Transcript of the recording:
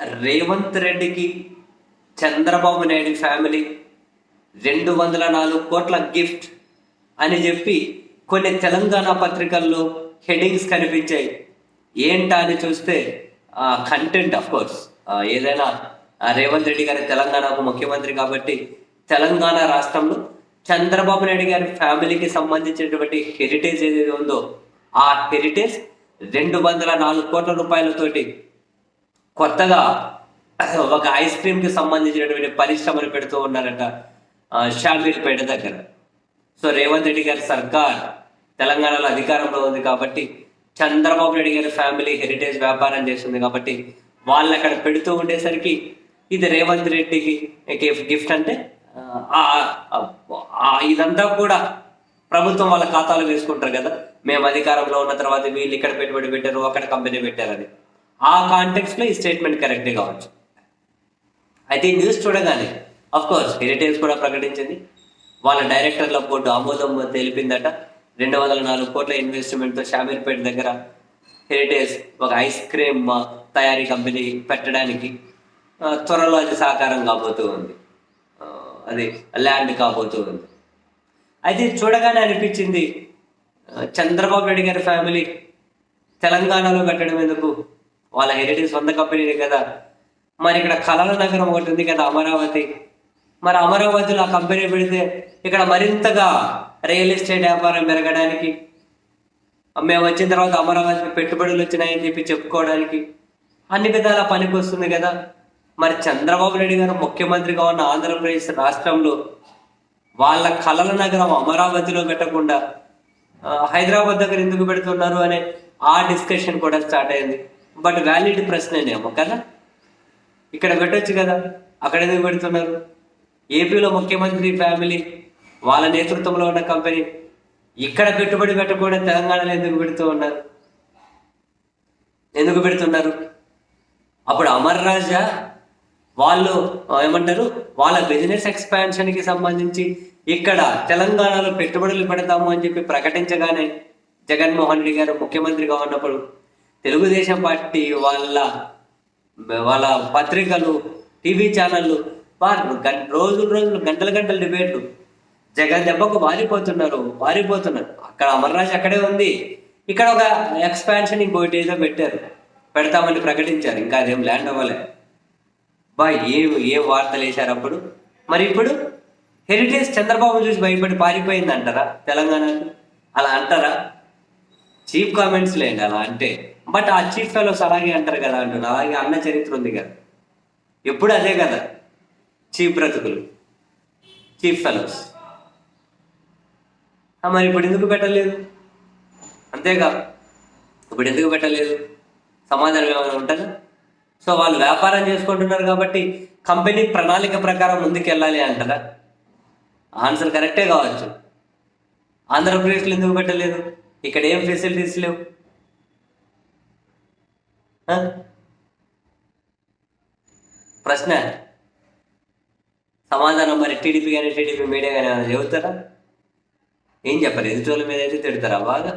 రేవంత్ రెడ్డికి చంద్రబాబు నాయుడు ఫ్యామిలీ రెండు వందల నాలుగు కోట్ల గిఫ్ట్ అని చెప్పి కొన్ని తెలంగాణ పత్రికల్లో హెడింగ్స్ కనిపించాయి. ఏంటా అని చూస్తే కంటెంట్ అఫ్ కోర్స్ ఏదైనా రేవంత్ రెడ్డి గారి తెలంగాణకు ముఖ్యమంత్రి కాబట్టి తెలంగాణ రాష్ట్రంలో చంద్రబాబు నాయుడు గారి ఫ్యామిలీకి సంబంధించినటువంటి హెరిటేజ్ ఏదైతే ఉందో ఆ హెరిటేజ్ రెండు వందల నాలుగు కోట్ల రూపాయలతోటి కొత్తగా ఒక ఐస్ క్రీమ్కి సంబంధించినటువంటి పరిశ్రమను పెడుతూ ఉన్నారట ఆ, షామీర్పేట దగ్గర. సో రేవంత్ రెడ్డి గారి సర్కార్ తెలంగాణలో అధికారంలో ఉంది కాబట్టి చంద్రబాబు నాయుడు గారి ఫ్యామిలీ హెరిటేజ్ వ్యాపారం చేస్తుంది కాబట్టి వాళ్ళు అక్కడ పెడుతూ ఉండేసరికి ఇది రేవంత్ రెడ్డికి గిఫ్ట్ అంటే ఇదంతా కూడా ప్రభుత్వం వాళ్ళ ఖాతాలో వేసుకుంటారు కదా. మేము అధికారంలో ఉన్న తర్వాత వీళ్ళు ఇక్కడ పెట్టుబడి పెట్టారు అక్కడ కంపెనీ పెట్టారని. ఆ కాంటెక్స్ట్లో ఈ స్టేట్మెంట్ కరెక్టే కావచ్చు. అయితే ఈ న్యూస్ చూడగానే అఫ్ కోర్స్ హెరిటేజ్ కూడా ప్రకటించింది. వాళ్ళ డైరెక్టర్ల బోర్డు ఆమోదం తెలిపిందట రెండు వందల నాలుగు కోట్ల ఇన్వెస్ట్మెంట్తో షామీర్పేట దగ్గర హెరిటేజ్ ఒక ఐస్ క్రీమ్ తయారీ కంపెనీ పెట్టడానికి త్వరలో అది సాకారం కాబోతూ ఉంది. అది ల్యాండ్ కాబోతూ ఉంది. అయితే చూడగానే అనిపించింది చంద్రబాబు నాయుడు గారి ఫ్యామిలీ తెలంగాణలో పెట్టడం ఎందుకు? వాళ్ళ హెరిటేజ్ సొంత కంపెనీనే కదా. మరి ఇక్కడ కళల నగరం ఒకటి ఉంది కదా అమరావతి. మరి అమరావతిలో ఆ కంపెనీ పెడితే ఇక్కడ మరింతగా రియల్ ఎస్టేట్ వ్యాపారం పెరగడానికి మేము వచ్చిన తర్వాత అమరావతికి పెట్టుబడులు వచ్చినాయని చెప్పి చెప్పుకోవడానికి అన్ని విధాల పనికి వస్తుంది కదా. మరి చంద్రబాబు నాయుడు గారు ముఖ్యమంత్రిగా ఉన్న ఆంధ్రప్రదేశ్ రాష్ట్రంలో వాళ్ళ కళల నగరం అమరావతిలో పెట్టకుండా హైదరాబాద్ దగ్గర ఎందుకు పెడుతున్నారు అనే ఆ డిస్కషన్ కూడా స్టార్ట్ అయింది. బట్ వ్యాలిడ్ ప్రశ్ననేమో కదా? ఇక్కడ పెట్టచ్చు కదా. అక్కడ ఎందుకు పెడుతున్నారు? ఏపీలో ముఖ్యమంత్రి ఫ్యామిలీ వాళ్ళ నేతృత్వంలో ఉన్న కంపెనీ ఇక్కడ పెట్టుబడి పెట్టకుండా తెలంగాణలో ఎందుకు పెడుతూ ఉన్నారు? ఎందుకు పెడుతున్నారు? అప్పుడు అమర్ రాజా వాళ్ళు ఏమంటారు? వాళ్ళ బిజినెస్ ఎక్స్పాన్షన్కి సంబంధించి ఇక్కడ తెలంగాణలో పెట్టుబడులు పెడతాము అని చెప్పి ప్రకటించగానే జగన్మోహన్ రెడ్డి గారు ముఖ్యమంత్రిగా ఉన్నప్పుడు తెలుగుదేశం పార్టీ వాళ్ళ వాళ్ళ పత్రికలు టీవీ ఛానళ్ళు వారు రోజులు రోజులు గంటల గంటల డిబేట్లు. జగన్ దెబ్బకు వారిపోతున్నారు వారిపోతున్నారు. అక్కడ అమర్రాజ్ అక్కడే ఉంది. ఇక్కడ ఒక ఎక్స్పాన్షన్ ఇంకోటి ఏదో పెట్టారు. పెడతామని ప్రకటించారు. ఇంకా అదేం ల్యాండ్ అవ్వలే. బా ఏం ఏం వార్తలు వేశారు అప్పుడు? మరి ఇప్పుడు హెరిటేజ్ చంద్రబాబు చూసి భయపడి పారిపోయింది అంటారా తెలంగాణకు? అలా అంటారా? చీప్ కామెంట్స్ లేండి అలా అంటే. బట్ ఆ చీఫ్ ఫెలోస్ అలాగే అంటారు కదా అంటున్నారు అలాగే అన్న చరిత్ర ఉంది కదా. ఎప్పుడు అదే కదా. చీప్ బ్రతుకులు. చీఫ్ ఫెలోస్ మరి ఇప్పుడు ఎందుకు పెట్టలేదు? అంతేగా. ఇప్పుడు ఎందుకు పెట్టలేదు? సమాధానం ఏమైనా ఉంటుందా? సో వాళ్ళు వ్యాపారం చేసుకుంటున్నారు కాబట్టి కంపెనీ ప్రణాళిక ప్రకారం ముందుకెళ్ళాలి అంటారా? ఆన్సర్ కరెక్టే కావచ్చు. ఆంధ్రప్రదేశ్లో ఎందుకు పెట్టలేదు? ఇక్కడ ఏం ఫెసిలిటీస్ లేవు? ప్రశ్న. సమాధానం మరి టీడీపీ కానీ టీడీపీ మీడియా కానీ ఏమైనా చెబుతారా? ఏం చెప్పారు ఎదుటోళ్ళ మీద అయితే తిడతారా? బాగా.